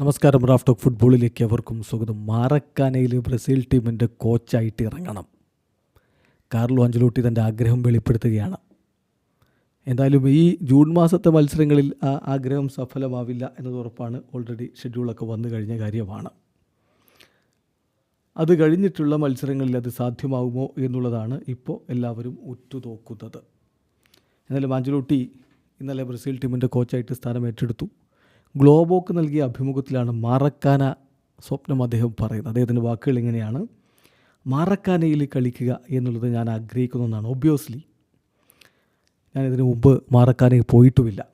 നമസ്കാരം റാഫ് ഫുട്ബോളിലേക്ക് അവർക്കും സ്വാഗതം. മാറക്കാനയിൽ ബ്രസീൽ ടീമിന്റെ കോച്ചായിട്ട് ഇറങ്ങണം. കാർലോ അഞ്ചലോട്ടി തന്റെ ആഗ്രഹം വെളിപ്പെടുത്തുകയാണ്. എന്തായാലും ഈ ജൂൺ മാസത്തെ മത്സരങ്ങളിൽ ആ ആഗ്രഹം സഫലമാവില്ല എന്നത് ഉറപ്പാണ്. ഓൾറെഡി ഷെഡ്യൂളൊക്കെ വന്നു കഴിഞ്ഞ കാര്യമാണ്. അത് കഴിഞ്ഞിട്ടുള്ള മത്സരങ്ങളിൽ അത് സാധ്യമാകുമോ എന്നുള്ളതാണ് ഇപ്പോൾ എല്ലാവരും ഉറ്റുനോക്കുന്നത്. എന്നാലും ആഞ്ചലോട്ടി ഇന്നലെ ബ്രസീൽ ടീമിന്റെ കോച്ചായിട്ട് സ്ഥാനം ഏറ്റെടുത്തു. ഗ്ലോബോക്ക് നൽകിയ അഭിമുഖത്തിലാണ് മാറക്കാന സ്വപ്നം അദ്ദേഹം പറയുന്നത്. അദ്ദേഹത്തിന്റെ വാക്കുകൾ ഇങ്ങനെയാണ്. മാറക്കാനയിൽ കളിക്കുക എന്നുള്ളത് ഞാൻ ആഗ്രഹിക്കുന്നതാണ് ഒബ്വിയസ്ലി ഞാൻ ഇതിനു മുമ്പ് മാറക്കാനയിൽ പോയിട്ടുമില്ല.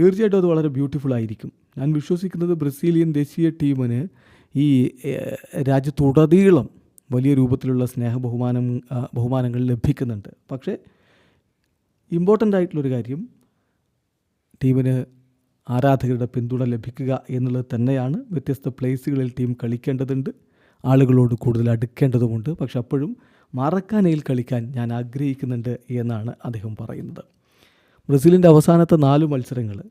തീർച്ചയായിട്ടും അത് വളരെ ബ്യൂട്ടിഫുൾ ആയിരിക്കും. ഞാൻ വിശ്വസിക്കുന്നത് ബ്രസീലിയൻ ദേശീയ ടീമിന് ഈ രാജ്യത്തുടനീളം വലിയ രൂപത്തിലുള്ള സ്നേഹ ബഹുമാനം ബഹുമാനങ്ങൾ ലഭിക്കുന്നുണ്ട്. പക്ഷേ ഇമ്പോർട്ടന്റ് ആയിട്ടുള്ളൊരു കാര്യം ടീമിന് ആരാധകരുടെ പിന്തുണ ലഭിക്കുക എന്നുള്ളത് തന്നെയാണ് വ്യത്യസ്ത പ്ലേസുകളിൽ ടീം കളിക്കേണ്ടതുണ്ട്. ആളുകളോട് കൂടുതൽ അടുക്കേണ്ടതുമുണ്ട്. പക്ഷെ അപ്പോഴും മറക്കാനയിൽ കളിക്കാൻ ഞാൻ ആഗ്രഹിക്കുന്നുണ്ട് എന്നാണ് അദ്ദേഹം പറയുന്നത്. ബ്രസീലിന്റെ അവസാനത്തെ നാല് മത്സരങ്ങൾ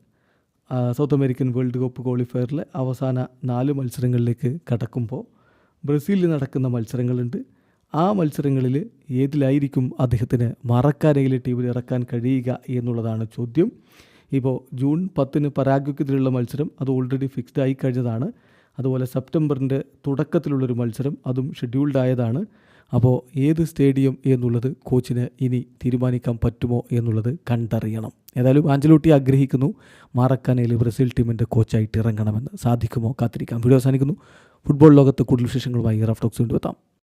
സൗത്ത് അമേരിക്കൻ വേൾഡ് കപ്പ് ക്വാളിഫയറിലെ അവസാന നാല് മത്സരങ്ങളിലേക്ക് കടക്കുമ്പോൾ ബ്രസീലിൽ നടക്കുന്ന മത്സരങ്ങളുണ്ട്. ആ മത്സരങ്ങളിൽ ഏതിലായിരിക്കും അദ്ദേഹത്തിന് മറക്കാനയിലെ ടീമിൽ ഇറക്കാൻ കഴിയുക എന്നുള്ളതാണ് ചോദ്യം. ഇപ്പോൾ ജൂൺ പത്തിന് പരാഗ്വയ്ക്കെതിരെയുള്ള മത്സരം അത് ഓൾറെഡി ഫിക്സ്ഡ് ആയി കഴിഞ്ഞതാണ്. അതുപോലെ സെപ്റ്റംബറിന്റെ തുടക്കത്തിലുള്ളൊരു മത്സരം അതും ഷെഡ്യൂൾഡ് ആയതാണ്. അപ്പോൾ ഏത് സ്റ്റേഡിയം എന്നുള്ളത് കോച്ചിന് ഇനി തീരുമാനിക്കാൻ പറ്റുമോ എന്നുള്ളത് കണ്ടറിയണം. ഏതായാലും ആഞ്ചലോട്ടി ആഗ്രഹിക്കുന്നു. മാറക്കാനയിൽ ബ്രസീൽ ടീമിന്റെ കോച്ചായിട്ട് ഇറങ്ങണമെന്ന് സാധിക്കുമോ കാത്തിരിക്കാം. വീഡിയോ അവസാനിക്കുന്നു. ഫുട്ബോൾ ലോകത്ത് കൂടുതൽ വിശേഷങ്ങളുമായി റഫ് ടോക്സ് കൊണ്ടുവെത്താം